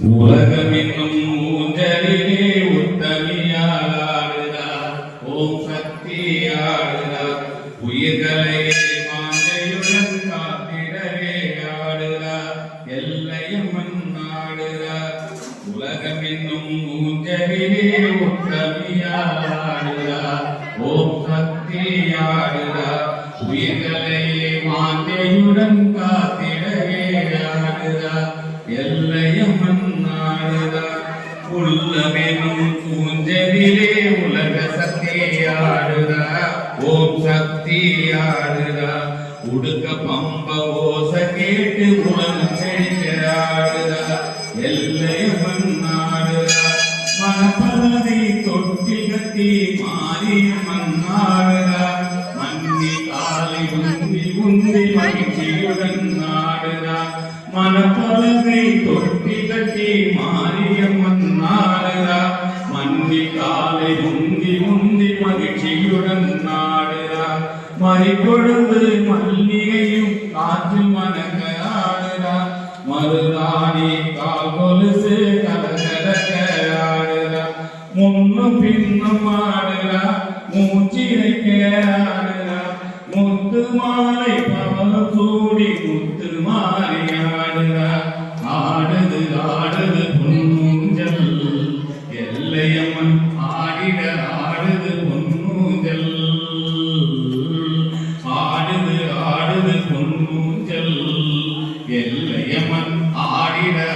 உலகமென்னும் ஊஞ்சலிலே உத்தமியாளாடுதா ஓம் சக்தி ஆடுதா? உயிர்களையே மாந்தையுடன் காத்திடவே ஆடுதா? எல்லையம்மன் ஆடுதா உலகமென்னும் ஊஞ்சலிலே உத்தமியாளாடுதா ஓம் சக்தி ஆடுதா? உயிர்களையே மாந்தையுடன் உலக சக்தி ஆடுதா ஓம் சக்தி ஆடுதா உடுக்க பம்ப ஓச கேட்டு உலகம் செழிக்க ஆடுதா எல்லையம்மன்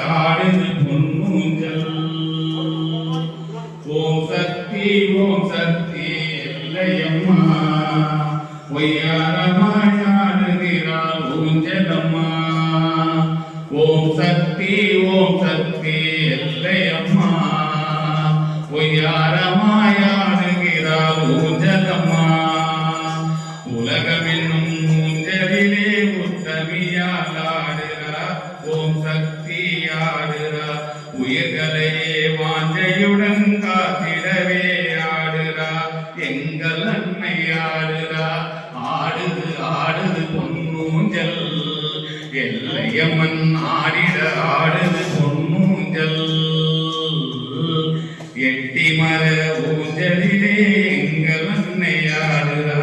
ஆடுது பொன்னூஞ்சல் ஓம் சக்தி ஓம் சக்தி எல்லையம்மா. ஒய்யாரமாய் ஊஞ்சலம்மா. ஓம் சக்தி ஓம் சக்தி எல்லையம்மா. ஒய்யாரமாய் எல்லையம்மன் ஆடிட ஆடுது பொன்னூஞ்சல் எட்டி மர ஊஞ்சலிலே எங்கள் அன்னை ஆடுறா.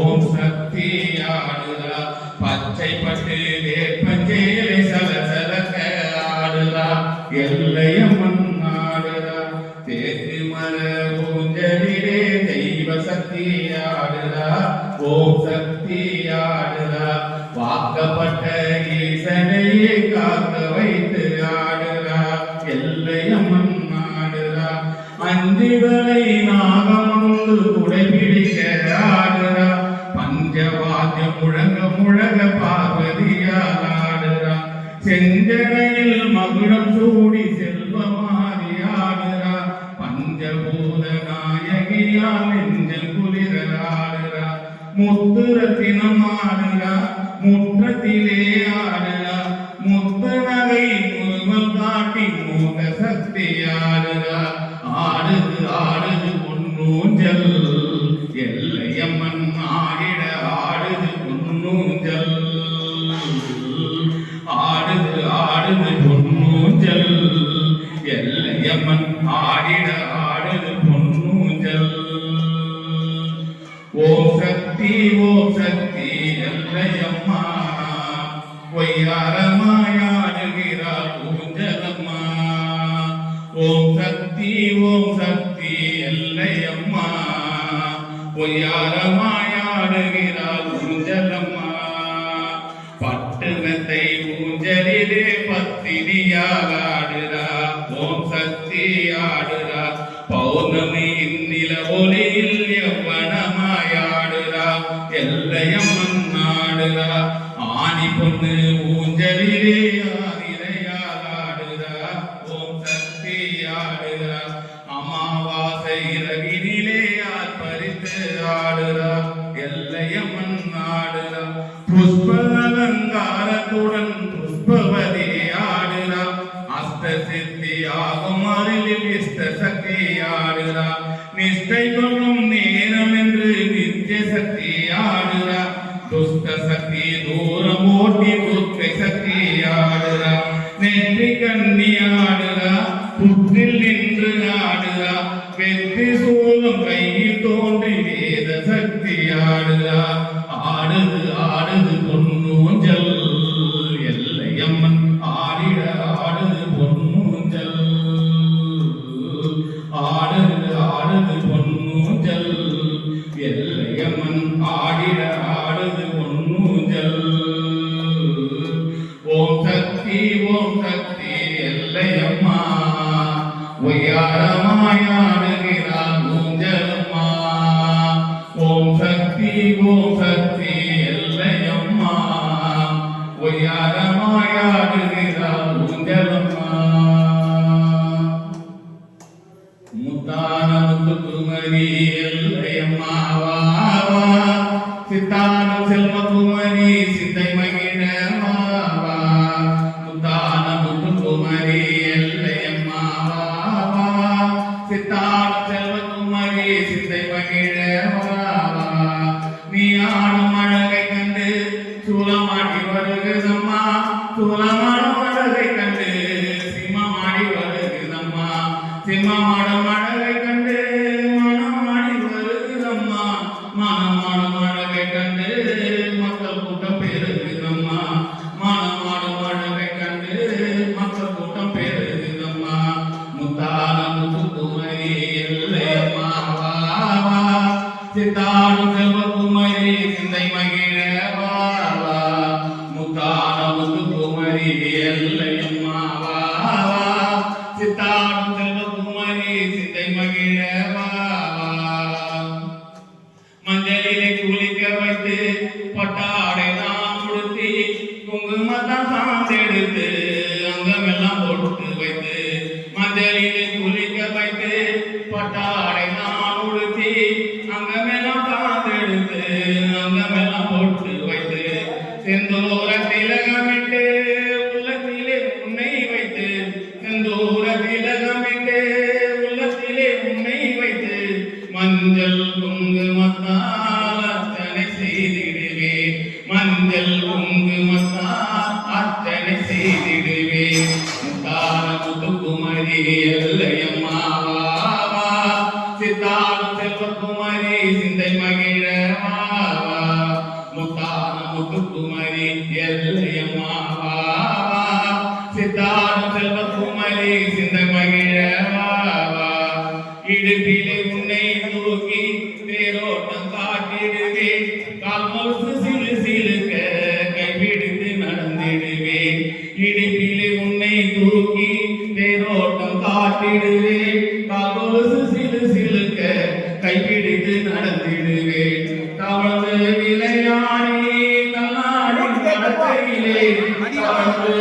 ஓம் சக்தி ஆடுதா பச்சை பட்டு வேப்பஞ்சேலை சல சலசலக்க ஆடுறா. எல்லையம்மன் ஆடுதா தேக்கு மர ஊஞ்சலிலே தெய்வ சக்தி ஆடுதா ஓம் சக்தி ஆடுதா வாக்கப்பட்ட செஞ்சனையில் மகுடம் சூடி செல்வமாறி பஞ்சபூத நாயகியா நெஞ்சல் குளிரலாடுறா. முத்துரத்தினம் ஆடுறா முற்றத்திலே ஆடுறா. முத்து நகை முருகல் காட்டி மூட சக்தி ஆடுறா ஆடுது ஆடுது பொன்னூஞ்சல் எல்லையம்மன் ஆடிட ஆடுது பொன்னூஞ்சல். ஓ சக்தி ஓ சக்தி எல்லையம்மா. பொய்யாரமாயாடுகிறாள் ஊஞ்சலம்மா. ஓம் சக்தி ஓம் சக்தி எல்லையம்மா. பொய்யாரமாய எவ்வனமாயாடுறா எல்லையம்மன் ஆடுறா ஆணி பொண்ணு ஊஞ்சலிலே ஆதிரையால் ஓம் சக்தி அமாவாசை இரவினிலே எல்லையம்மன் புஷ்ப കണ്ണിയാടുക പുത്തിൽ നിന്ന് ആടുക വെത്തി உயரமாயாடுகிறார் ஊஞ்சலம்மா ஓம் சக்தி ஓம் சக்தி எல்லையம்மா. உயரமாயாடுகிறார் ஊஞ்சலம்மா முத்தான எல்லையம்மாவா. மக்கள் கூட்டம் பேருக்கு அம்மா மானம் மாடு உலகெல்லாம் தோற்று செல்வகுமாரி சிந்தை மகிழமாவா முத்தான முத்துக்குமரி எல்லையம்மாவா சித்தான செல்வகுமாரி சிந்தை மகிழமாவா இடுப்பிலே உன்னை முழுக்கி தேரோட்டம் காட்டிடுவே கால் Thank you.